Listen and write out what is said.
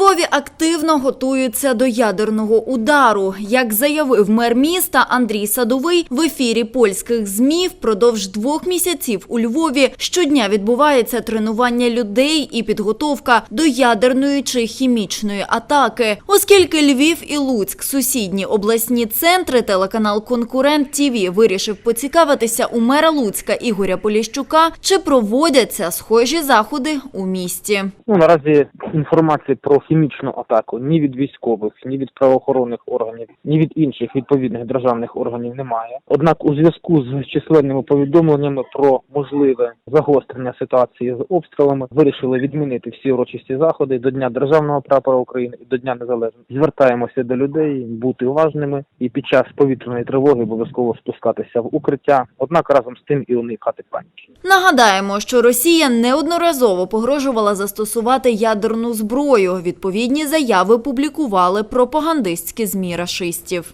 Львові активно готуються до ядерного удару. Як заявив мер міста Андрій Садовий в ефірі польських ЗМІ, впродовж двох місяців у Львові щодня відбувається тренування людей і підготовка до ядерної чи хімічної атаки. Оскільки Львів і Луцьк – сусідні обласні центри, телеканал «Конкурент ТІВІ» вирішив поцікавитися у мера Луцька Ігоря Поліщука, чи проводяться схожі заходи у місті. Ну, наразі інформації про хімічну атаку ні від військових, ні від правоохоронних органів, ні від інших відповідних державних органів немає. Однак, у зв'язку з численними повідомленнями про можливе загострення ситуації з обстрілами, вирішили відмінити всі урочисті заходи до Дня державного прапора України і до Дня Незалежності. Звертаємося до людей бути уважними і під час повітряної тривоги обов'язково спускатися в укриття. Однак разом з тим і уникати паніки. Нагадаємо, що Росія неодноразово погрожувала застосувати ядерну зброю. Відповідні заяви публікували пропагандистські ЗМІ рашистів.